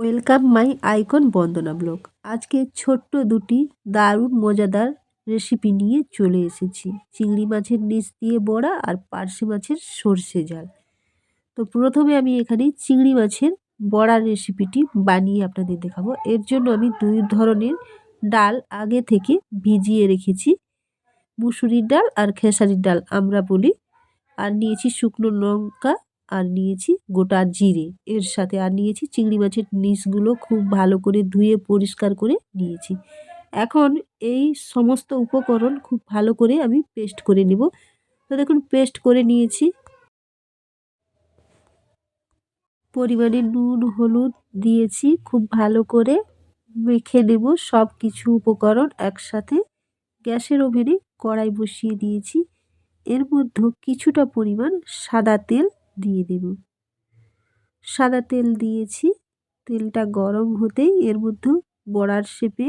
Welcome my icon Bandana blog. আজকে ছোট্ট দুটি দারুণ, মজাদার রেসিপি নিয়ে চলে এসেছি। চিংড়ি মাছের নিচ দিয়ে বড়া আর পার্শে মাছের সর্ষে জাল। তো প্রথমে আমি এখানে চিংড়ি মাছের বড়ার রেসিপিটি বানিয়ে আপনাদের দেখাবো। এর জন্য আমি দুই ধরনের ডাল আগে থেকে ভিজিয়ে রেখেছি। মুসুরির ডাল আর খেসারির ডাল আমরা বলি। আর নিয়েছি শুকনো লঙ্কা আর নিয়েছি গোটা জিরে। এর সাথে আর নিয়েছি চিংড়ি মাছের নিচগুলো খুব ভালো করে ধুয়ে পরিষ্কার করে নিয়েছি। এখন এই সমস্ত উপকরণ খুব ভালো করে আমি পেস্ট করে নেব। তো দেখুন, পেস্ট করে নিয়েছি। পরিমাণে নুন, হলুদ দিয়েছি, খুব ভালো করে মেখে নেব সব কিছু উপকরণ একসাথে। গ্যাসের ওভেনে কড়াই বসিয়ে দিয়েছি। এর মধ্যে কিছুটা পরিমাণ সাদা তেল দিয়ে দেব। সাদা তেল দিয়েছি। তেলটা গরম হতেই এর মধ্যে বড়ার শেপে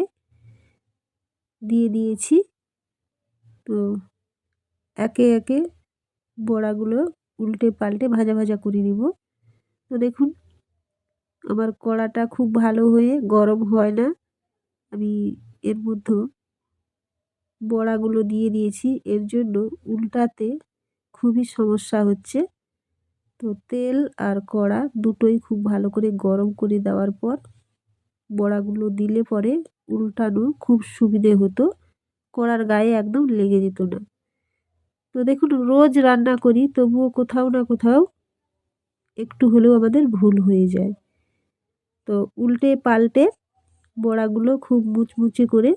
দিয়ে দিয়েছি। তো একে একে বড়াগুলো উল্টে পাল্টে ভাজা ভাজা করে নিব। তো দেখুন, আমার কড়াটা খুব ভালো হয়ে গরম হয় না। আমি এর মধ্যে বড়াগুলো দিয়ে দিয়েছি। এর জন্য উল্টাতে খুবই সমস্যা হচ্ছে। তো তেল আর কড়া দুটোই খুব ভালো করে গরম করে দেওয়ার পর বড়াগুলো দিলে পরে উল্টানো খুব সুবিধে হতো। কড়ার গায়ে একদম লেগে যেত না। তো দেখুন, রোজ রান্না করি, তবুও কোথাও না কোথাও একটু হলেও আমাদের ভুল হয়ে যায়। তো উল্টে পাল্টে বড়াগুলো খুব মুচমুচে করে,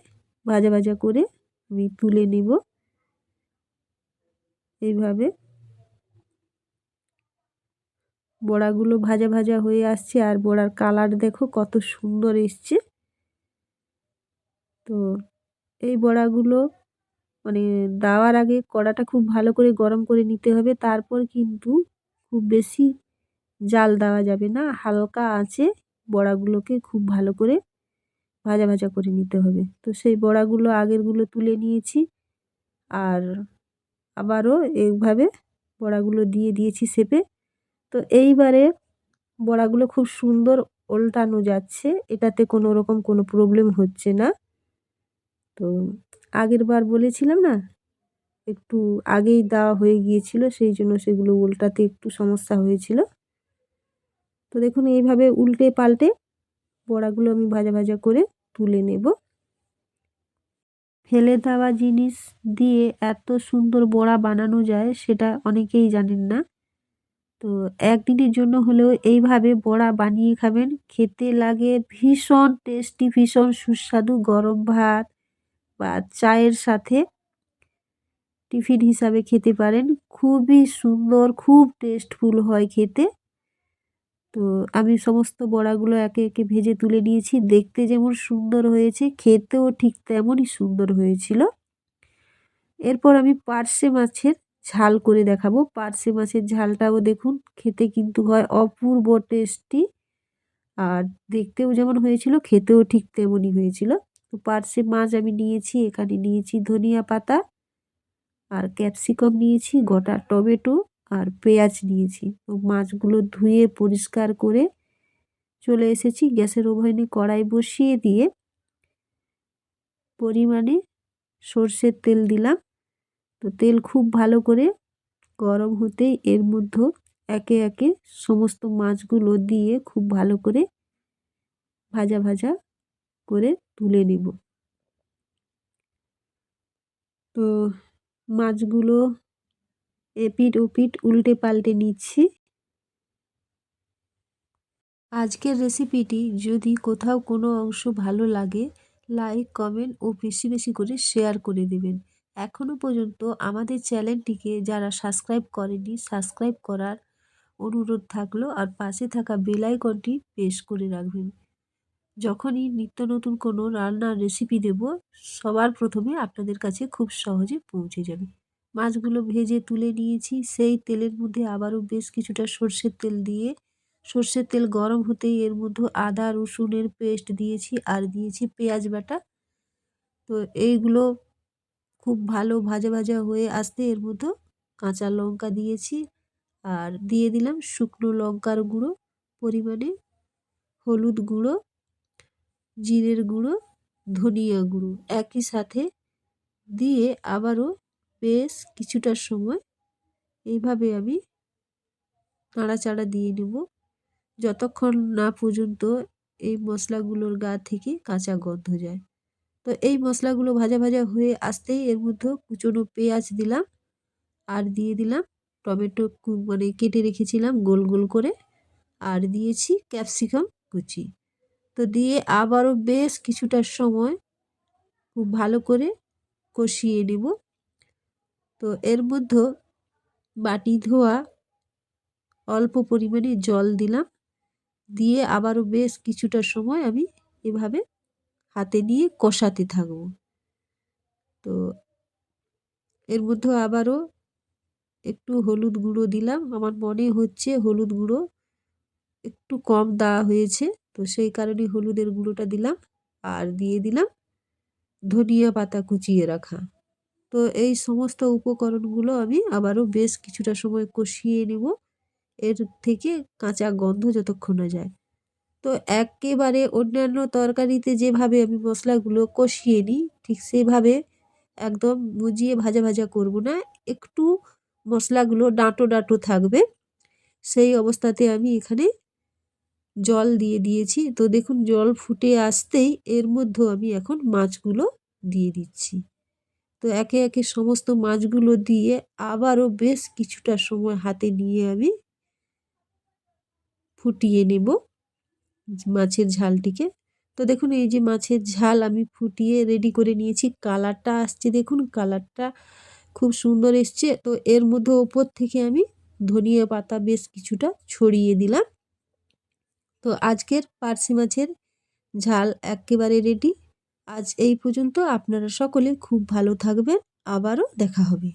ভাজা ভাজা করে আমি তুলে নিব। এইভাবে বড়াগুলো ভাজা ভাজা হয়ে আসছে আর বড়ার কালার দেখো কত সুন্দর এসছে। তো এই বড়াগুলো মানে দেওয়ার আগে কড়াটা খুব ভালো করে গরম করে নিতে হবে, তারপর কিন্তু খুব বেশি জাল দেওয়া যাবে না, হালকা আছে বড়াগুলোকে খুব ভালো করে ভাজা ভাজা করে নিতে হবে। তো সেই বড়াগুলো আগেরগুলো তুলে নিয়েছি আর আবারও এইভাবে বড়াগুলো দিয়ে দিয়েছি শেপে তো এইবারে বড়াগুলো খুব সুন্দর ওল্টানো যাচ্ছে। এটাতে কোনো রকম কোনো প্রবলেম হচ্ছে না। তো আগের বার বলেছিলাম না, একটু আগেই দেওয়া হয়ে গিয়েছিল, সেই জন্য সেগুলো উল্টাতে একটু সমস্যা হয়েছিল। তো দেখুন, এইভাবে উল্টে পাল্টে বড়াগুলো আমি ভাজা ভাজা করে তুলে নেব। ফেলে দেওয়া জিনিস দিয়ে এত সুন্দর বড়া বানানো যায়, সেটা অনেকেই জানেন না। তো একদিনের জন্য হলেও এইভাবে বড়া বানিয়ে খাবেন। খেতে লাগে ভীষণ টেস্টি, ভীষণ সুস্বাদু গরম ভাত বা চায়ের সাথে টিফিন হিসাবে খেতে পারেন। খুবই সুন্দর, খুব টেস্টফুল হয় খেতে। তো আমি সমস্ত বড়াগুলো একে একে ভেজে তুলে নিয়েছি। দেখতে যেমন সুন্দর হয়েছে, খেতেও ঠিক তেমনই সুন্দর হয়েছিল। এরপর আমি পার্শে মাছের ঝাল করে দেখাবো। পার্সে মাছের ঝালটাও দেখুন, খেতে কিন্তু হয় অপূর্ব টেস্টি। আর দেখতেও যেমন হয়েছিল, খেতেও ঠিক তেমনই হয়েছিল। তো পার্সে মাছ আমি নিয়েছি, এখানে নিয়েছি ধনিয়া পাতা আর ক্যাপসিকাম নিয়েছি, গোটা টমেটো আর পেঁয়াজ নিয়েছি। তো মাছগুলো ধুয়ে পরিষ্কার করে চলে এসেছি, গ্যাসের ওভেনে কড়াই বসিয়ে দিয়ে পরিমাণে সর্ষের তেল দিলাম। তো তেল খুব ভালো করে গরম হতেই এর মধ্যে একে একে সমস্ত মাছগুলো দিয়ে খুব ভালো করে ভাজা ভাজা করে তুলে নেব। তো মাছগুলো এপিট ওপিট উল্টে পাল্টে নিচ্ছি। আজকের রেসিপিটি যদি কোথাও কোনো অংশ ভালো লাগে, লাইক, কমেন্ট ও বেশি বেশি করে শেয়ার করে দেবেন। এখনও পর্যন্ত আমাদের চ্যানেলটিকে যারা সাবস্ক্রাইব করেনি, সাবস্ক্রাইব করার অনুরোধ থাকল আর পাশে থাকা বেলাইকনটি প্রেস করে রাখবেন। যখনই নিত্য নতুন কোনো রান্নার রেসিপি দেব, সবার প্রথমে আপনাদের কাছে খুব সহজে পৌঁছে যাবে। মাছগুলো ভেজে তুলে নিয়েছি, সেই তেলের মধ্যে আবারও বেশ কিছুটা সর্ষের তেল দিয়ে, সর্ষের তেল গরম হতেই এর মধ্যে আদা, রসুনের পেস্ট দিয়েছি আর দিয়েছি পেঁয়াজ বাটা। তো এইগুলো খুব ভালো ভাজা ভাজা হয়ে আসতে এর মতো কাঁচা লঙ্কা দিয়েছি আর দিয়ে দিলাম শুকনো লঙ্কার গুঁড়ো, পরিমাণে হলুদ গুঁড়ো, জিরের গুঁড়ো, ধনিয়া গুঁড়ো। একই সাথে দিয়ে আবারও বেশ কিছুটা সময় এইভাবে আমি নাড়াচাড়া দিয়ে নেব। যতক্ষণ না পর্যন্ত এই মশলাগুলোর গা থেকে কাঁচা গন্ধ যায়। তো এই মশলাগুলো ভাজা ভাজা হয়ে আসতেই এর মধ্যে কুচনো পেঁয়াজ দিলাম আর দিয়ে দিলাম টমেটো মানে কেটে রেখেছিলাম গোল গোল করে আর দিয়েছি ক্যাপসিকাম কুচি। তো দিয়ে আবারও বেশ কিছুটা সময় খুব ভালো করে কষিয়ে নেব। তো এর মধ্যে বাটি ধোয়া অল্প পরিমাণে জল দিলাম। দিয়ে আবারও বেশ কিছুটা সময় আমি এভাবে হাতে নিয়ে কষাতে থাকব। তো এর মধ্যে আবারও একটু হলুদ গুঁড়ো দিলাম। আমার মনে হচ্ছে হলুদ গুঁড়ো একটু কম দেওয়া হয়েছে। তো সেই কারণে হলুদের গুঁড়োটা দিলাম আর দিয়ে দিলাম ধনিয়া পাতা কুচিয়ে রাখা। তো এই সমস্ত উপকরণগুলো আমি আবারও বেশ কিছুটা সময় কষিয়ে নেব। এর থেকে কাঁচা গন্ধ যতক্ষণ না যায়। তো একেবারে অন্যান্য তরকারিতে যেভাবে আমি মশলাগুলো কষিয়ে নিই, ঠিক সেভাবে একদম বুঝিয়ে ভাজা ভাজা করব না। একটু মশলাগুলো ডাঁটো ডাঁটো থাকবে। সেই অবস্থাতে আমি এখানে জল দিয়ে দিয়েছি। তো দেখুন, জল ফুটে আসতেই এর মধ্যেও আমি এখন মাছগুলো দিয়ে দিচ্ছি। তো একে একে সমস্ত মাছগুলো দিয়ে আবারও বেশ কিছুটা সময় হাতে নিয়ে আমি ফুটিয়ে নেব। মাছের ঝালটিকে। তো দেখুন, এই যে মাছের ঝাল আমি ফুটিয়ে রেডি করে নিয়েছি। কালারটা আসছে দেখুন, কালারটা খুব সুন্দর এসছে। তো এর মধ্যে ওপর থেকে আমি ধনিয়া পাতা বেশ কিছুটা ছড়িয়ে দিলাম। তো আজকের পার্সি মাছের ঝাল একেবারে রেডি আজ এই পর্যন্ত আপনারা সকলে খুব ভালো থাকবেন। আবারও দেখা হবে।